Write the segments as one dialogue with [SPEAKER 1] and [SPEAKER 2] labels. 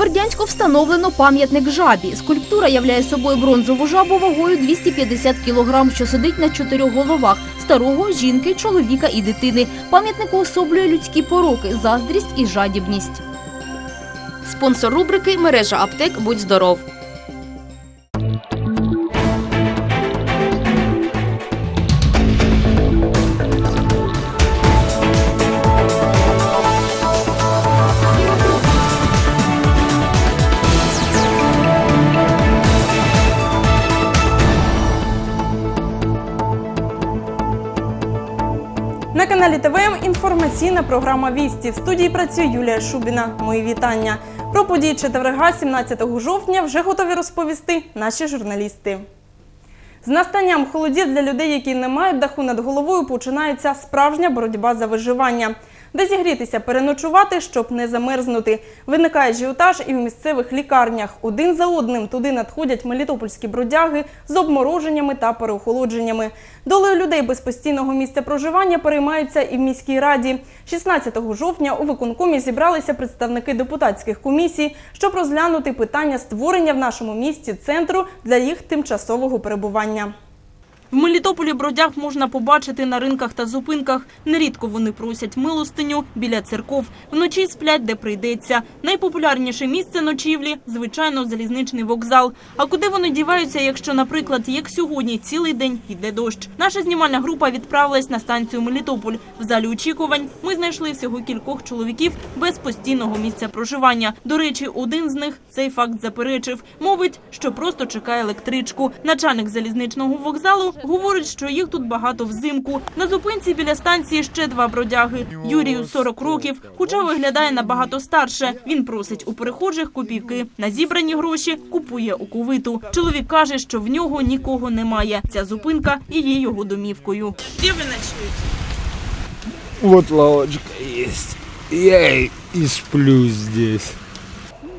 [SPEAKER 1] Бердянську встановлено пам'ятник жабі. Скульптура являє собою бронзову жабу вагою 250 кілограм, що сидить на чотирьох головах старого, жінки, чоловіка і дитини. Пам'ятник уособлює людські пороки, заздрість і жадібність. Спонсор рубрики мережа аптек Будь здоров.
[SPEAKER 2] ТВМ інформаційна програма Вісті. В студії працює Юлія Шубіна. Мої вітання. Про події четверга, 17 жовтня, вже готові розповісти наші журналісти. З настанням холодів для людей, які не мають даху над головою, починається справжня боротьба за виживання. Де зігрітися, переночувати, щоб не замерзнути. Виникає ажіотаж і в місцевих лікарнях. Один за одним туди надходять мелітопольські бродяги з обмороженнями та переохолодженнями. Долею людей без постійного місця проживання переймаються і в міській раді. 16 жовтня у виконкомі зібралися представники депутатських комісій, щоб розглянути питання створення в нашому місті центру для їх тимчасового перебування. В Мелітополі бродяг можна побачити на ринках та зупинках. Нерідко вони просять милостиню біля церков. Вночі сплять, де прийдеться. Найпопулярніше місце ночівлі – звичайно, залізничний вокзал. А куди вони діваються, якщо, наприклад, як сьогодні, цілий день йде дощ? Наша знімальна група відправилась на станцію Мелітополь. В залі очікувань ми знайшли всього кількох чоловіків без постійного місця проживання. До речі, один з них цей факт заперечив. Мовить, що просто чекає електричку. Начальник залізничного вокзалу говорить, що їх тут багато взимку. На зупинці біля станції ще два бродяги. Юрію 40 років, хоча виглядає набагато старше. Він просить у перехожих копійки. На зібрані гроші купує оковиту. Чоловік каже, що в нього нікого немає. Ця зупинка і є його домівкою. Де ви ночуєте?
[SPEAKER 3] Вот лавочка есть. Я и и сплю здесь.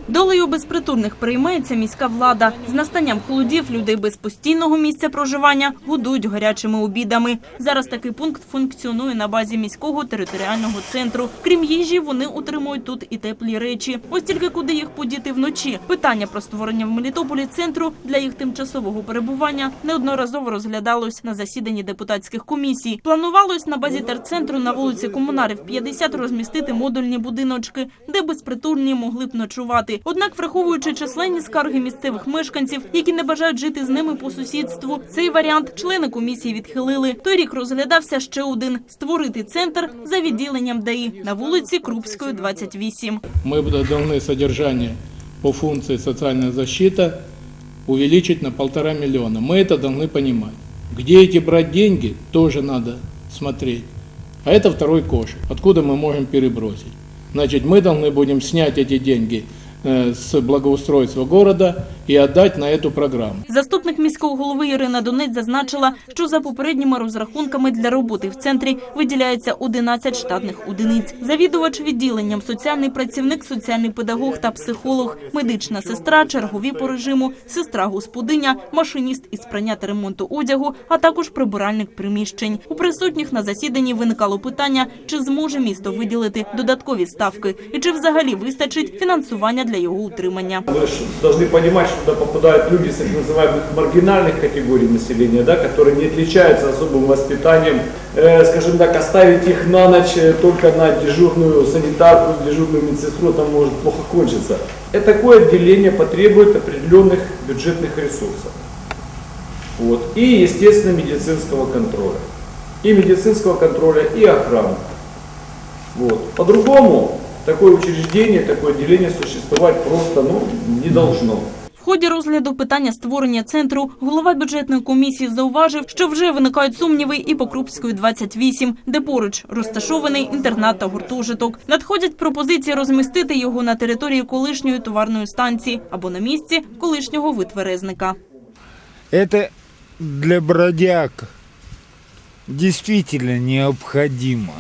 [SPEAKER 2] Долею безпритульних переймається міська влада. З настанням холодів людей без постійного місця проживання годують гарячими обідами. Зараз такий пункт функціонує на базі міського територіального центру. Крім їжі, вони утримують тут і теплі речі. Ось тільки куди їх подіти вночі. Питання про створення в Мелітополі центру для їх тимчасового перебування неодноразово розглядалось на засіданні депутатських комісій. Планувалось на базі терцентру на вулиці Комунарів 50 розмістити модульні будиночки, де безпритульні могли б ночувати Однак, враховуючи численні скарги місцевих мешканців, які не бажають жити з ними по сусідству, цей варіант члени комісії відхилили. Той рік розглядався ще один створити центр за відділенням ДАІ на вулиці Крупської, 28.
[SPEAKER 4] мы должны содержание по функции социальная защита увеличить на полтора миллиона. Мы это должны понимать. Где эти брать деньги, тоже надо смотреть. А это второй кошек. Откуда мы можем перебросить? Значит, мы должны будем снять эти деньги э, с благоустройства города и отдать на эту программу.
[SPEAKER 2] Заступник міського голови Ірина Донець зазначила, що за попередніми розрахунками для роботи в центрі виділяється 11 штатних одиниць. Завідувач відділенням, соціальний працівник, соціальний педагог та психолог, медична сестра, чергові по режиму, сестра господиня, машиніст із прання та ремонту одягу, а також прибиральник приміщень. У присутніх на засіданні виникало питання, чи зможе місто виділити додаткові ставки і чи взагалі вистачить фінансування для його утримання.
[SPEAKER 5] Вы ж должны понимать, что туда попадают люди с так называемых маргинальных категорий населения, да, которые не отличаются особым воспитанием. Э, скажем так, оставить их на ночь э, только на дежурную санитарку, дежурную медсестру, там может плохо кончиться. И такое отделение потребует определенных бюджетных ресурсов. Вот. И, естественно, медицинского контроля. И медицинского контроля, и охраны. Вот. По-другому такое учреждение, такое отделение существовать просто ну, не должно.
[SPEAKER 2] Ході розгляду питання створення центру голова бюджетної комісії зауважив, що вже виникають сумніви і по Крупської 28, де поруч розташований інтернат та гуртожиток. Надходять пропозиції розмістити його на території колишньої товарної станції або на місці колишнього витверезника.
[SPEAKER 3] Это для бродяг действительно необходимо.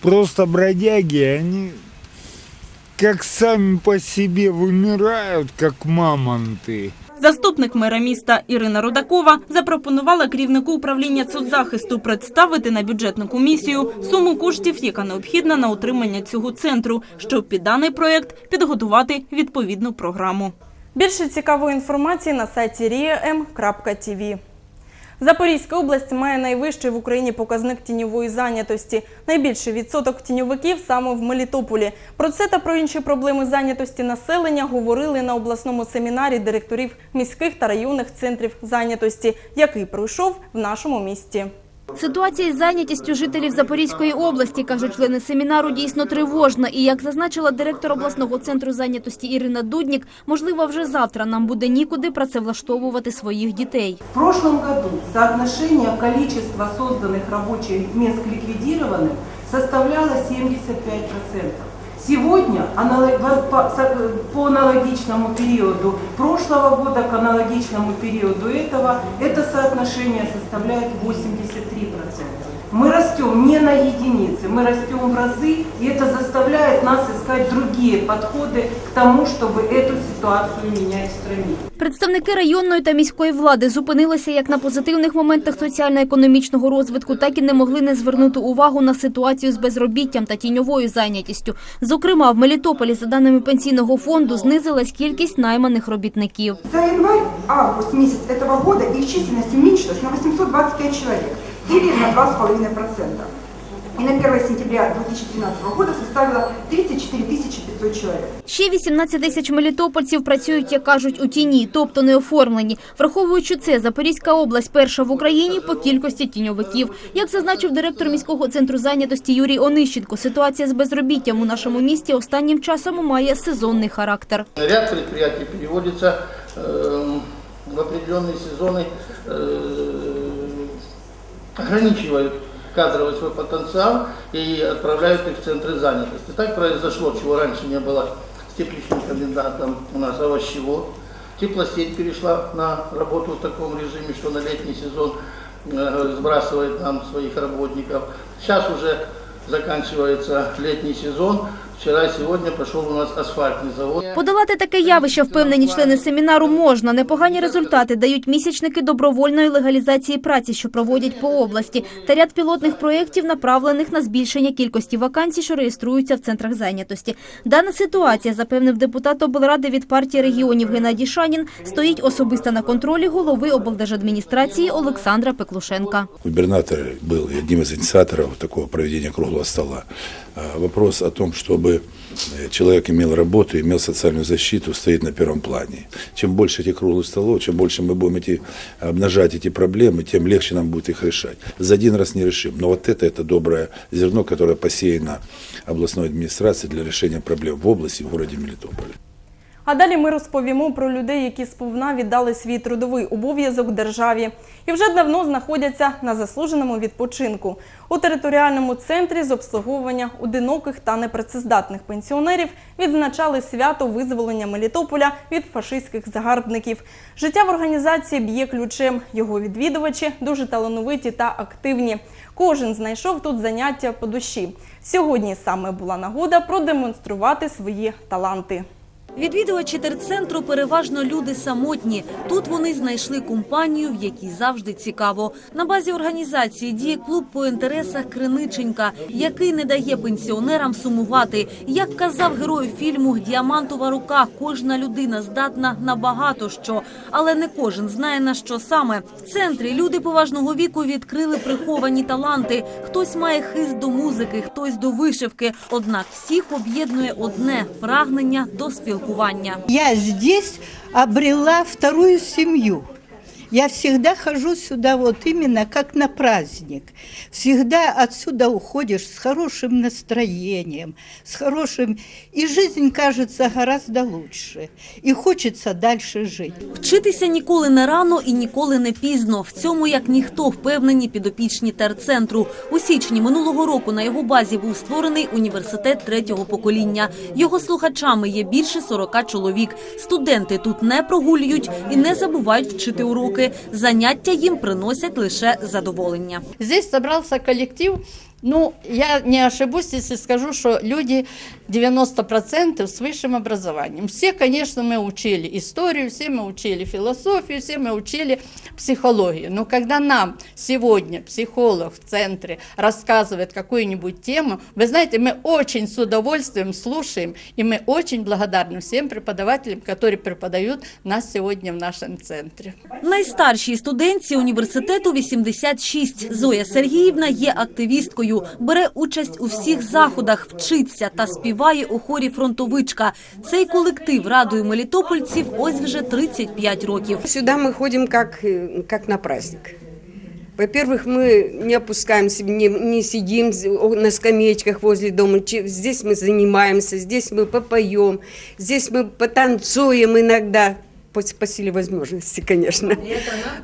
[SPEAKER 3] Просто бродяги, они как сами по себе вымирают, как мамонты.
[SPEAKER 2] Заступник мера міста Ірина Рудакова запропонувала керівнику управління соцзахисту представити на бюджетну комісію суму коштів, яка необхідна на утримання цього центру, щоб під даний проєкт підготувати відповідну програму. Більше цікавої інформації на сайті riam.tv. Запорізька область має найвищий в Україні показник тіньової зайнятості. Найбільший відсоток тіньовиків саме в Мелітополі. Про це та про інші проблеми зайнятості населення говорили на обласному семінарі директорів міських та районних центрів зайнятості, який пройшов в нашому місті.
[SPEAKER 1] Ситуація із зайнятістю жителів Запорізької області, кажуть члени семінару, дійсно тривожна. І як зазначила директор обласного центру зайнятості Ірина Дуднік, можливо, вже завтра нам буде нікуди працевлаштовувати своїх дітей.
[SPEAKER 6] В прошлом году соотношення количества созданих робочих мест к ликвидированным составляло 75%. Сегодня по аналогичному периоду прошлого года к аналогичному периоду этого это соотношение составляет 83%. Мы растем не на единицы, мы растем в разы, и это заставляет нас искать другие подходы к тому, чтобы эту ситуацию менять в стране.
[SPEAKER 1] Представники районної та міської влади зупинилися як на позитивних моментах соціально-економічного розвитку, так і не могли не звернути увагу на ситуацію з безробіттям та тіньовою зайнятістю. Зокрема, в Мелітополі, за даними пенсійного фонду, знизилась кількість найманих робітників.
[SPEAKER 7] За январь-август месяц этого года их численность уменьшилась на 825 человек или на 2,5%. И на 1 сентября 2012 года составила 34 500 человек.
[SPEAKER 1] Ще 18 тисяч мелітопольців працюють, як кажуть, у тіні, тобто не оформлені. Враховуючи це, Запорізька область перша в Україні по кількості тіньовиків. Як зазначив директор міського центру зайнятості Юрій Онищенко, ситуація з безробіттям у нашому місті останнім часом має сезонний характер.
[SPEAKER 8] Ряд предприятий переводится э, в определенные сезоны, э, ограничивают кадровый свой потенциал и отправляют их в центры занятости. Так произошло, чего раньше не было с тепличным комендантом у нас овощевод. Теплосеть перешла на работу в таком режиме, что на летний сезон э, сбрасывает нам своих работников. Сейчас уже заканчивается летний сезон. Вчера и сегодня пошел у нас асфальтный завод.
[SPEAKER 1] Подолати таке явище, впевнені члени семінару, можна. Непогані результати дають місячники добровольної легалізації праці, що проводять по області, та ряд пілотних проєктів, направлених на збільшення кількості вакансій, що реєструються в центрах зайнятості. Дана ситуація, запевнив депутат облради від партії регіонів Геннадій Шанін, стоїть особисто на контролі голови облдержадміністрації Олександра Пеклушенка.
[SPEAKER 9] Губернатор был одним из инициаторов такого проведения круглого стола. А, Вопрос о том, чтобы э, человек имел работу, имел социальную защиту, стоит на первом плане. Чем больше этих круглых столов, чем больше мы будем эти, обнажать эти проблемы, тем легче нам будет их решать. За один раз не решим. Но вот это, это доброе зерно, которое посеяно областной администрацией для решения проблем в области, в городе Мелитополе.
[SPEAKER 2] А далі ми розповімо про людей, які сповна віддали свій трудовий обов'язок державі і вже давно знаходяться на заслуженому відпочинку. У територіальному центрі з обслуговування одиноких та непрацездатних пенсіонерів відзначали свято визволення Мелітополя від фашистських загарбників. Життя в організації б'є ключем. Його відвідувачі дуже талановиті та активні. Кожен знайшов тут заняття по душі. Сьогодні саме була нагода продемонструвати свої таланти.
[SPEAKER 10] Відвідувачі терцентру переважно люди самотні. Тут вони знайшли компанію, в якій завжди цікаво. На базі організації діє клуб по інтересах Криниченька, який не дає пенсіонерам сумувати. Як казав герой фільму Діамантова рука, кожна людина здатна на багато що, але не кожен знає на що саме. В центрі люди поважного віку відкрили приховані таланти. Хтось має хист до музики, хтось до вишивки. Однак всіх об'єднує одне прагнення до спілкування.
[SPEAKER 11] Я здесь обрела вторую семью. Я всегда хожу сюда вот именно как на праздник. Всегда отсюда уходишь с хорошим настроением, с хорошим... И жизнь кажется гораздо лучше. И хочется дальше жить.
[SPEAKER 10] Вчитися ніколи не рано і ніколи не пізно. В цьому як ніхто впевнені підопічні терцентру. У січні минулого року на його базі був створений університет третього покоління. Його слухачами є більше 40 чоловік. Студенти тут не прогулюють і не забувають вчити уроки. Заняття їм приносять лише задоволення.
[SPEAKER 12] Здесь зібрався коллектив Ну, я не ошибусь, если скажу, что люди 90% с высшим образованием. Все, конечно, мы учили историю, все мы учили философию, все мы учили психологию. Но когда нам сегодня психолог в центре рассказывает какую-нибудь тему, вы знаете, мы очень с удовольствием слушаем, и мы очень благодарны всем преподавателям, которые преподают нас сегодня в нашем центре.
[SPEAKER 10] Найстаршій студентці університету 86. Зоя Сергіївна є активісткою, бере участь у всіх заходах, вчиться та співає у хорі «Фронтовичка». Цей колектив радує мелітопольців ось вже 35 років.
[SPEAKER 13] Сюда мы ходим как, э, как на праздник. Во-первых, мы не опускаемся, не, не сидим з- о- на скамеечках возле дома. Че- Здесь мы занимаемся, здесь мы попоем, здесь мы потанцуем иногда. По, силе возможности, конечно.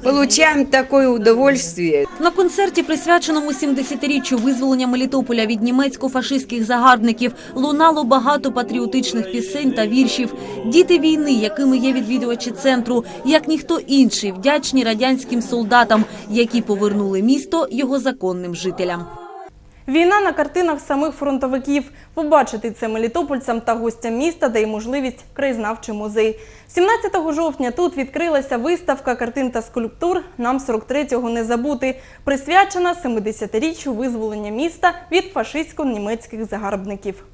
[SPEAKER 13] Получаем такое удовольствие.
[SPEAKER 10] На концерті, присвяченому 70-річчю визволення Мелітополя від німецько-фашистських загарбників, лунало багато патріотичних пісень та віршів. Діти війни, якими є відвідувачі центру, як ніхто інший, вдячні радянським солдатам, які повернули місто його законним жителям.
[SPEAKER 2] Війна на картинах самих фронтовиків. Побачити це мелітопольцям та гостям міста дає можливість краєзнавчий музей. 17 жовтня тут відкрилася виставка картин та скульптур «Нам 43-го не забути», присвячена 70-річчю визволення міста від фашистсько-німецьких загарбників.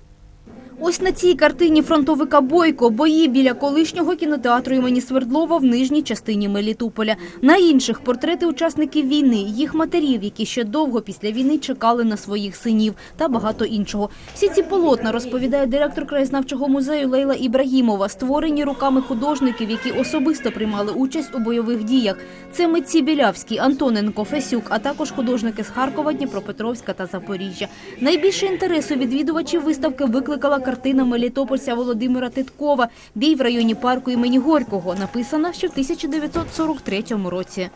[SPEAKER 1] Ось на цій картині фронтовика Бойко бої біля колишнього кінотеатру імені Свердлова в нижній частині Мелітополя. На інших портрети учасників війни, їх матерів, які ще довго після війни чекали на своїх синів та багато іншого. Всі ці полотна, розповідає директор краєзнавчого музею Лейла Ібрагімова, створені руками художників, які особисто приймали участь у бойових діях. Це митці Білявський, Антоненко, Фесюк, а також художники з Харкова, Дніпропетровська та Запоріжжя. Найбільше інтересу відвідувачів виставки викликала картина мелітопольця Володимира Титкова «Бій в районі парку імені Горького», написана ще в 1943 році.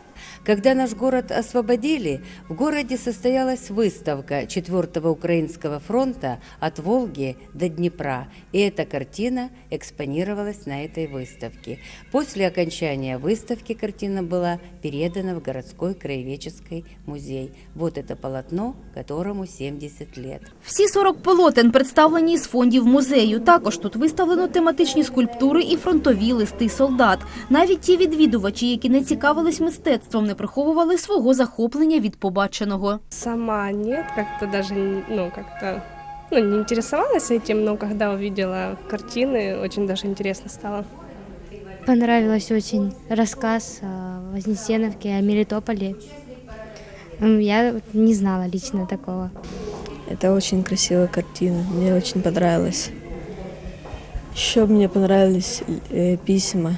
[SPEAKER 14] Когда наш город освободили, в городе состоялась выставка 4-го Украинского фронта от Волги до Днепра, и эта картина экспонировалась на этой выставке. После окончания выставки картина была передана в городской краеведческий музей. Вот это полотно, которому 70 лет.
[SPEAKER 1] Всі 40 полотен представлені із фондів музею. Також тут виставлено тематичні скульптури і фронтові листи солдат. Навіть ті відвідувачі, які не цікавились мистецтвом, не приховували свого захоплення від побаченого.
[SPEAKER 15] Сама нет, как-то даже, ну, как-то, ну, не интересовалась этим, но когда увидела картины, очень даже интересно стало.
[SPEAKER 16] Понравилось очень рассказ о Вознесеновке, о Мелитополе. М, Я вот не знала лично такого.
[SPEAKER 17] Это очень красивая картина, мне очень понравилось. Еще мне понравились э, письма,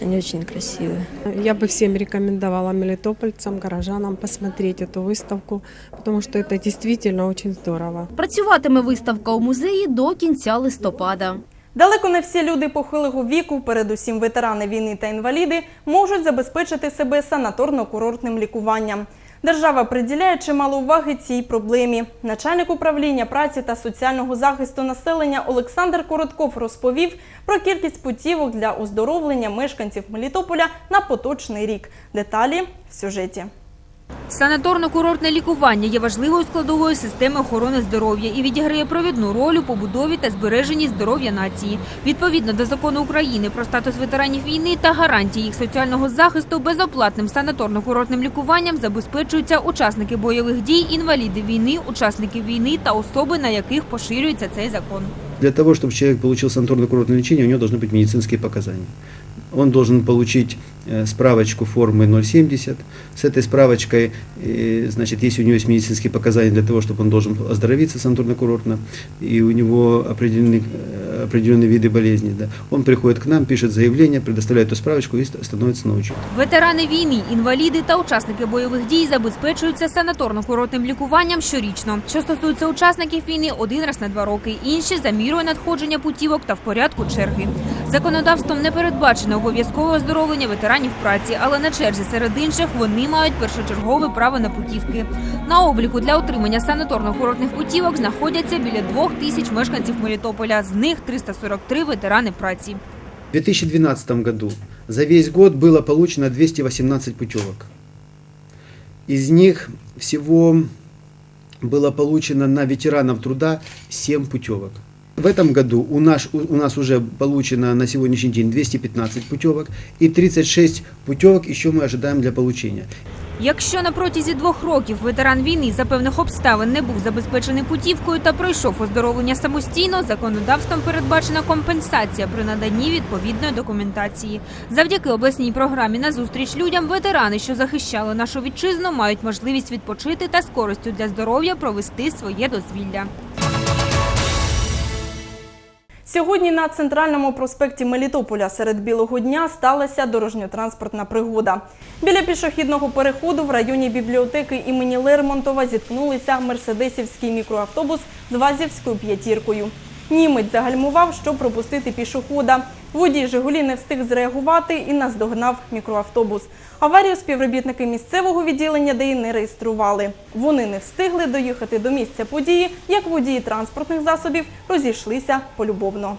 [SPEAKER 17] они очень красивые.
[SPEAKER 18] Я бы всем рекомендовала мелитопольцам, горожанам посмотреть эту выставку, потому что это действительно очень здорово.
[SPEAKER 1] Працюватиме виставка у музеї до кінця листопада.
[SPEAKER 2] Далеко не всі люди похилого віку, передусім ветерани війни та інваліди, можуть забезпечити себе санаторно-курортним лікуванням. Держава приділяє чимало уваги цій проблемі. Начальник управління праці та соціального захисту населення Олександр Коротков розповів про кількість путівок для оздоровлення мешканців Мелітополя на поточний рік. Деталі в сюжеті.
[SPEAKER 19] Санаторно-курортне лікування є важливою складовою системи охорони здоров'я і відіграє провідну роль у побудові та збереженні здоров'я нації. Відповідно до закону України про статус ветеранів війни та гарантії їх соціального захисту, безоплатним санаторно-курортним лікуванням забезпечуються учасники бойових дій, інваліди війни, учасники війни та особи, на яких поширюється цей закон.
[SPEAKER 20] Для того, чтобы человек получил санаторно-курортное лечение, у него должны быть медицинские показания. Он должен получить э, справочку формы 070. С этой справочкой, э, значит, если у него есть медицинские показания для того, чтобы он должен оздоровиться санаторно-курортно, и у него определены, э, определенные виды болезней, да, он приходит к нам, пишет заявление, предоставляет эту справочку и ст- становится на учет.
[SPEAKER 19] Ветерани війни, інваліди та учасники бойових дій забезпечуються санаторно-курортним лікуванням щорічно. Що стосується учасників війни, один раз на два роки. Інші за мірою надходження путівок та в порядку черги. Законодавством не передбачено обов'язкове оздоровлення ветеранів праці, але на черзі серед інших вони мають першочергове право на путівки. На обліку для отримання санаторно-курортних путівок знаходяться біля двох тисяч мешканців Мелітополя. З них 343 ветерани праці.
[SPEAKER 20] В 2012 году за весь год было получено 218 путевок. Из них всего было получено на ветеранов труда 7 путевок. В этом году у нас, у нас уже получено на сегодняшний день 215 путевок и 36 путевок еще мы ожидаем для получения.
[SPEAKER 19] Якщо на протязі двох років ветеран війни за певних обставин не був забезпечений путівкою та пройшов оздоровлення самостійно, законодавством передбачена компенсація при наданні відповідної документації. Завдяки обласній програмі на зустріч людям ветерани, що захищали нашу вітчизну, мають можливість відпочити та з користю для здоров'я провести своє дозвілля.
[SPEAKER 2] Сьогодні на центральному проспекті Мелітополя серед білого дня сталася дорожньо-транспортна пригода. Біля пішохідного переходу в районі бібліотеки імені Лермонтова зіткнулися мерседесівський мікроавтобус з вазівською п'ятіркою. Німець загальмував, щоб пропустити пішохода. Водій Жигулі не встиг зреагувати і наздогнав мікроавтобус. Аварію співробітники місцевого відділення ДАІ не реєстрували. Вони не встигли доїхати до місця події, як водії транспортних засобів розійшлися полюбовно.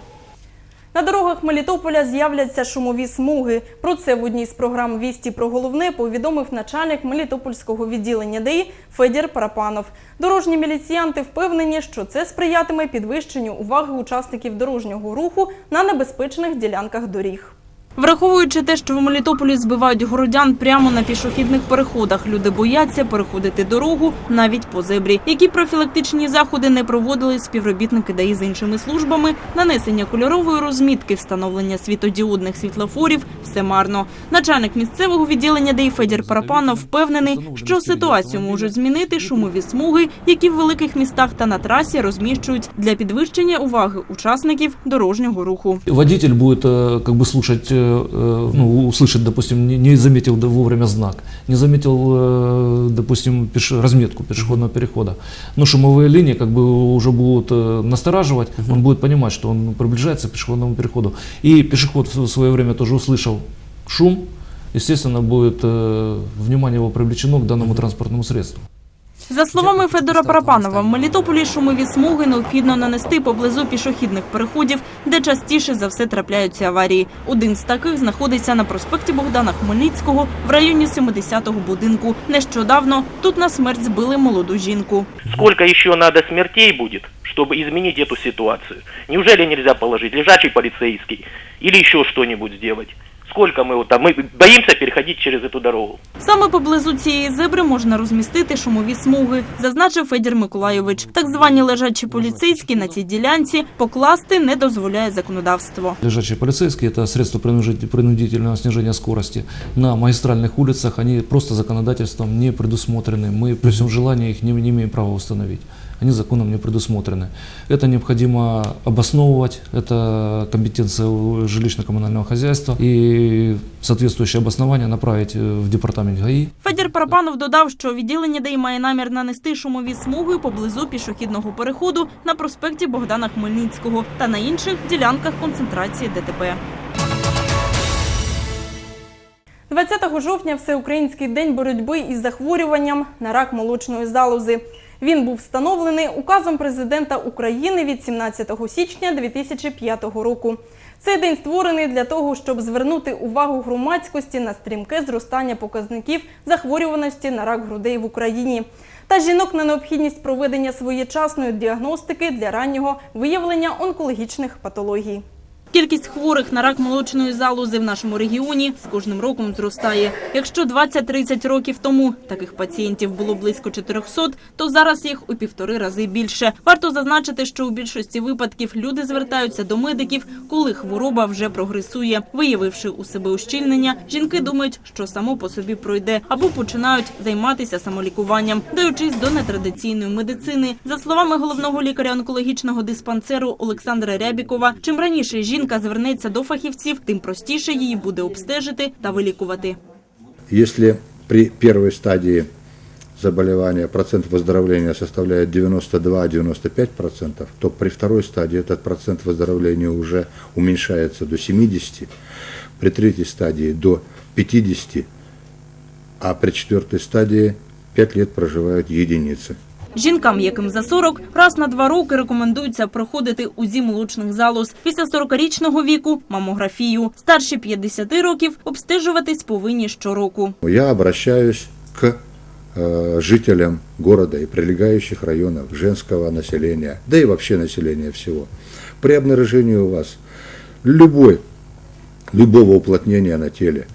[SPEAKER 2] На дорогах Мелітополя з'являться шумові смуги. Про це в одній з програм «Вісті про головне» повідомив начальник Мелітопольського відділення ДАІ Федір Парапанов. Дорожні міліціянти впевнені, що це сприятиме підвищенню уваги учасників дорожнього руху на небезпечних ділянках доріг. Враховуючи те, що в Мелітополі збивають городян прямо на пішохідних переходах, люди бояться переходити дорогу навіть по зебрі. Які профілактичні заходи не проводили співробітники ДАІ з іншими службами, нанесення кольорової розмітки, встановлення світодіодних світлофорів – все марно. Начальник місцевого відділення ДАІ Федір Парапанов впевнений, що ситуацію можуть змінити шумові смуги, які в великих містах та на трасі розміщують для підвищення уваги учасників дорожнього руху.
[SPEAKER 21] Водитель будет э, как э, ну, услышать, допустим, не, заметил вовремя знак, не заметил, э, допустим, разметку пешеходного перехода. Но шумовые линии как бы уже будут э, настораживать, он будет понимать, что он приближается к пешеходному переходу. И пешеход в свое время тоже услышал шум, естественно, будет внимание его привлечено к данному транспортному средству.
[SPEAKER 2] За словами Федора Парапанова, в Мелітополі шумові смуги необхідно нанести поблизу пішохідних переходів, де частіше за все трапляються аварії. Один з таких знаходиться на проспекті Богдана Хмельницького в районі 70-го будинку. Нещодавно тут на смерть збили молоду жінку.
[SPEAKER 22] Сколько еще надо смертей будет, чтобы изменить эту ситуацию? Неужели нельзя положить лежачий полицейский или еще что-нибудь сделать? Сколько мы вот там, мы боимся переходить через эту дорогу.
[SPEAKER 2] Саме поблизу цієї зебри можна розмістити шумові смуги, зазначив Федір Миколайович. Так звані лежачі поліцейські на цій ділянці покласти не дозволяє законодавство.
[SPEAKER 21] Лежачие полицейские – это средства принужи- принудительного снижения скорости на магистральных улицах. Они просто законодательством не предусмотрены. Мы при всем желании их не, не имеем права установить. Они законом не предусмотрены. Это необходимо обосновывать, это компетенция у жилищно-коммунального хозяйства и соответствующее обоснование направить э, в департамент ГАИ.
[SPEAKER 2] Федір Парапанов додав, що відділення ДАІ має намір нанести шумові смуги поблизу пішохідного переходу на проспекті Богдана Хмельницького та на інших ділянках концентрації ДТП. 20 жовтня Всеукраїнський день боротьби із захворюванням на рак молочної залози. Він був встановлений указом президента України від 17 січня 2005 року. Цей день створений для того, щоб звернути увагу громадськості на стрімке зростання показників захворюваності на рак грудей в Україні та жінок на необхідність проведення своєчасної діагностики для раннього виявлення онкологічних патологій. Кількість хворих на рак молочної залози в нашому регіоні з кожним роком зростає. Якщо 20-30 років тому таких пацієнтів було близько 400, то зараз їх у півтори рази більше. Варто зазначити, що у більшості випадків люди звертаються до медиків, коли хвороба вже прогресує. Виявивши у себе ущільнення, жінки думають, що само по собі пройде, або починають займатися самолікуванням, даючись до нетрадиційної медицини. За словами головного лікаря онкологічного диспансеру Олександра Рябікова, чим раніше жінка звернеться до фахівців, тим простіше її буде обстежити та вилікувати.
[SPEAKER 23] Если при первой стадии заболевания процент выздоровления составляет 92-95%, то при второй стадии этот процент выздоровления уже уменьшается до 70%, при третьей стадии до 50%, а при четвертой стадии 5 лет проживают единицы.
[SPEAKER 2] Жінкам, яким за 40, раз на два роки рекомендується проходити УЗІ молочних залоз. Після 40-річного віку – мамографію. Старші 50 років обстежуватись повинні щороку.
[SPEAKER 23] Я обращаюсь к э, жителям города и прилегающих районов, женского населения, да и вообще населения всего. При обнаружении у вас любой, любого уплотнения на теле,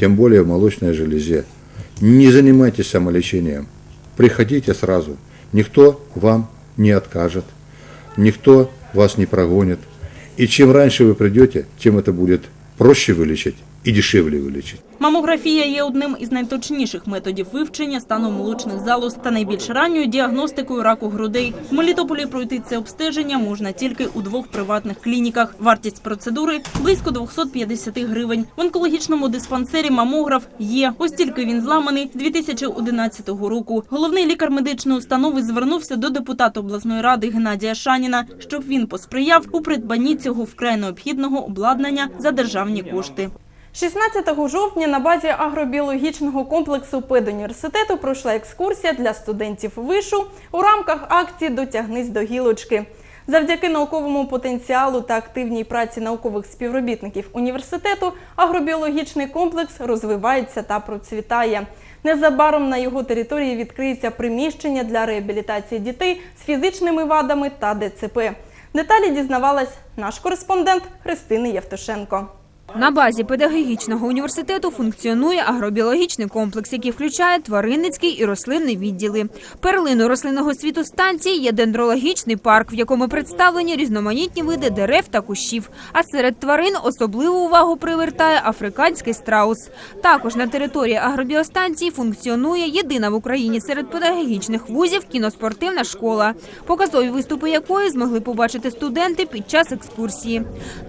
[SPEAKER 23] тем более в молочной железе, не занимайтесь самолечением, приходите сразу, никто вам не откажет, никто вас не прогонит. И чем раньше вы придете, тем это будет проще вылечить и дешевле вылечить.
[SPEAKER 2] Мамографія є одним із найточніших методів вивчення стану молочних залоз та найбільш ранньою діагностикою раку грудей. В Мелітополі пройти це обстеження можна тільки у двох приватних клініках. Вартість процедури близько 250 гривень. В онкологічному диспансері мамограф є. Ось тільки він зламаний з 2011 року. Головний лікар медичної установи звернувся до депутата обласної ради Геннадія Шаніна, щоб він посприяв у придбанні цього вкрай необхідного обладнання за державні кошти. 16 жовтня на базі агробіологічного комплексу педуніверситету пройшла екскурсія для студентів вишу у рамках акції Дотягнись до гілочки. Завдяки науковому потенціалу та активній праці наукових співробітників університету агробіологічний комплекс розвивається та процвітає. Незабаром на його території відкриється приміщення для реабілітації дітей з фізичними вадами та ДЦП. Деталі дізнавалась наш кореспондент Христина Євтушенко.
[SPEAKER 19] На базі педагогічного університету функціонує агробіологічний комплекс, який включає тваринницький і рослинний відділи. Перлиною рослинного світу станції є дендрологічний парк, в якому представлені різноманітні види дерев та кущів. А серед тварин особливу увагу привертає африканський страус. Також на території агробіостанції функціонує єдина в Україні серед педагогічних вузів кіноспортивна школа, показові виступи якої змогли побачити студенти під час екскурсії.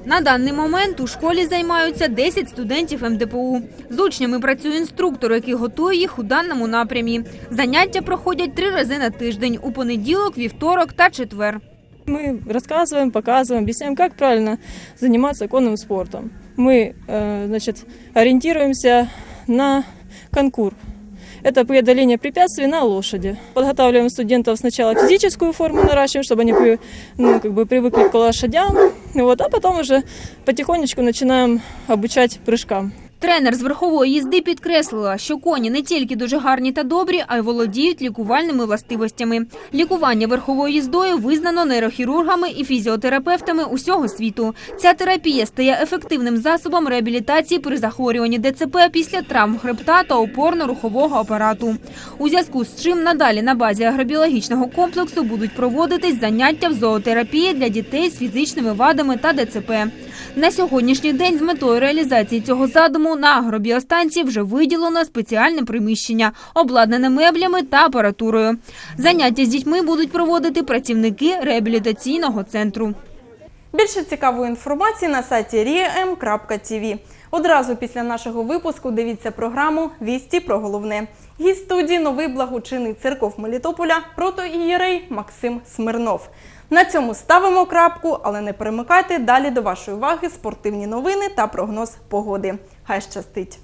[SPEAKER 19] На даний момент у школі займаються 10 студентів МДПУ. З учнями працює інструктор, який готує їх у даному напрямі. Заняття проходять три рази на тиждень у понеділок, вівторок та четвер.
[SPEAKER 24] Мы рассказываем, показываем, объясняем, как правильно заниматься конным спортом. Мы э, значит, ориентируемся на конкур. Это преодоление препятствий на лошади. Подготавливаем студентов сначала физическую форму наращиваем, чтобы они при- ну, как бы привыкли к лошадям, вот, а потом уже потихонечку начинаем обучать прыжкам.
[SPEAKER 19] Тренер з верхової їзди підкреслила, що коні не тільки дуже гарні та добрі, а й володіють лікувальними властивостями. Лікування верховою їздою визнано нейрохірургами і фізіотерапевтами усього світу. Ця терапія стає ефективним засобом реабілітації при захворюванні ДЦП після травм хребта та опорно-рухового апарату. У зв'язку з чим надалі на базі агробіологічного комплексу будуть проводитись заняття в зоотерапії для дітей з фізичними вадами та ДЦП. На сьогоднішній день з метою реалізації цього задуму на агробіостанції вже виділено спеціальне приміщення, обладнане меблями та апаратурою. Заняття з дітьми будуть проводити працівники реабілітаційного центру.
[SPEAKER 2] Більше цікавої інформації на сайті riem.tv. Одразу після нашого випуску дивіться програму Вісті про головне. Гість студії новий благочинний церков Мелітополя протоієрей Максим Смирнов. На цьому ставимо крапку, але не перемикайте далі до вашої уваги спортивні новини та прогноз погоди. Хай щастить!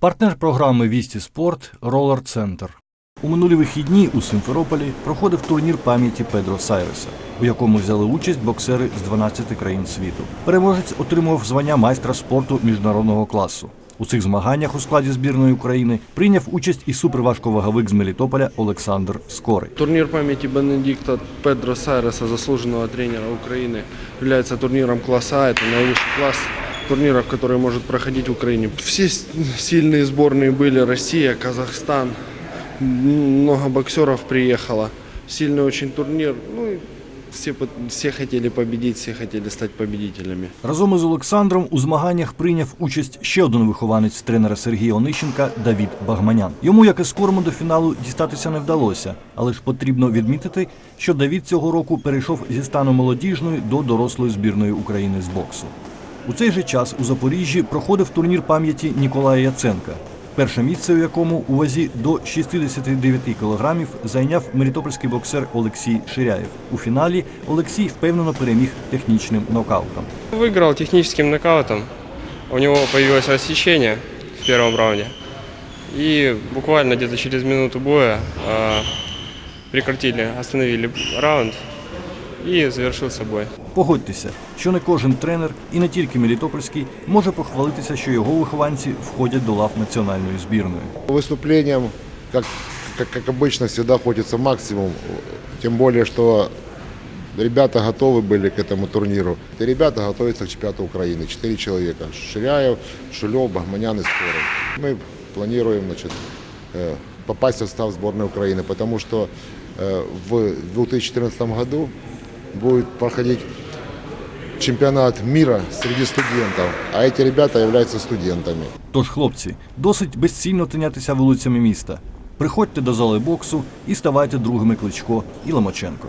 [SPEAKER 25] Партнер програми Вісті Спорт Ролар Центр. У минулі вихідні у Симферополі проходив турнір пам'яті Педро Сайреса, у якому взяли участь боксери з 12 країн світу. Переможець отримував звання майстра спорту міжнародного класу. У цих змаганнях у складі збірної України прийняв участь і суперважковаговик з Мелітополя Олександр Скорий.
[SPEAKER 26] Турнир памяти Бенедикта Педро Сайреса, заслуженного тренера Украины, является турниром класса А. Это наивысший класс турниров, который может проходить в Украине. Все с- сильные сборные были. Россия, Казахстан. М, Много боксеров приехало. Сильный очень турнир. Ну, и все, пот- все хотели победить, все хотели стать победителями.
[SPEAKER 25] Разом із Олександром у змаганнях прийняв участь ще один вихованець тренера Сергія Онищенка Давід Багманян. Йому, як і скорому до фіналу, дістатися не вдалося, але ж потрібно відмітити, що Давід цього року перейшов зі стану молодіжної до дорослої збірної України з боксу. У цей же час у Запоріжжі проходив турнір пам'яті Ніколая Яценка. Перше місце, у якому у вазі до 69 кілограмів зайняв мелітопольський боксер Олексій Ширяєв. У фіналі Олексій впевнено переміг технічним нокаутом.
[SPEAKER 27] Выиграл техническим нокаутом. У него появилось рассечение в первом раунде.
[SPEAKER 28] И буквально где-то через минуту боя а, прекратили, остановили раунд и завершился бой.
[SPEAKER 25] Погодьтеся, що не кожен тренер, і не тільки Мелітопольський, може похвалитися, що його вихованці входять до лав національної збірної.
[SPEAKER 29] Выступлением, как, как, как обычно, всегда хочется максимум. Тем более, что ребята готовы были к этому турниру. И ребята готовятся к чемпионату Украины. Четыре человека. Ширяев, Шулев, Бахманян и Скорый. Мы планируем значит, э, попасть в состав сборной Украины, потому что э, в 2014 году будет проходить чемпионат мира серед студентів, а эти ребята являются студентами.
[SPEAKER 25] Тож, хлопці, досить безцільно тинятися вулицями міста. Приходьте до зали боксу і ставайте другими Кличко і Ломаченко.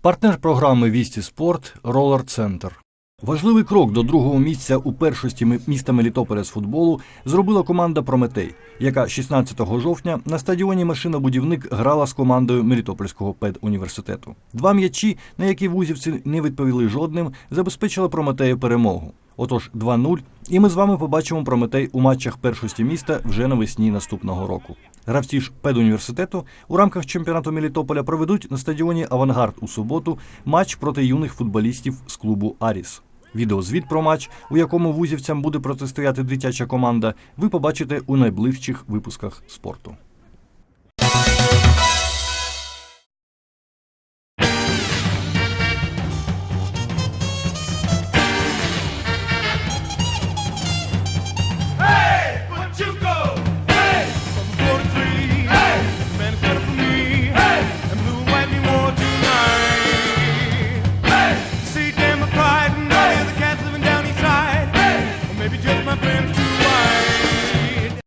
[SPEAKER 25] Партнер програми Вісті Спорт Ролар Центр. Важливий крок до другого місця у першості міста Мелітополя з футболу зробила команда Прометей, яка 16 жовтня на стадіоні Машинобудівник грала з командою Мелітопольського педуніверситету. Два м'ячі, на які вузівці не відповіли жодним, забезпечили Прометею перемогу. Отож 2-0, і ми з вами побачимо Прометей у матчах першості міста вже навесні наступного року. Гравці ж педуніверситету у рамках чемпіонату Мелітополя проведуть на стадіоні Авангард у суботу матч проти юних футболістів з клубу Аріс. Відеозвіт про матч, у якому вузівцям буде протистояти дитяча команда, ви побачите у найближчих випусках спорту.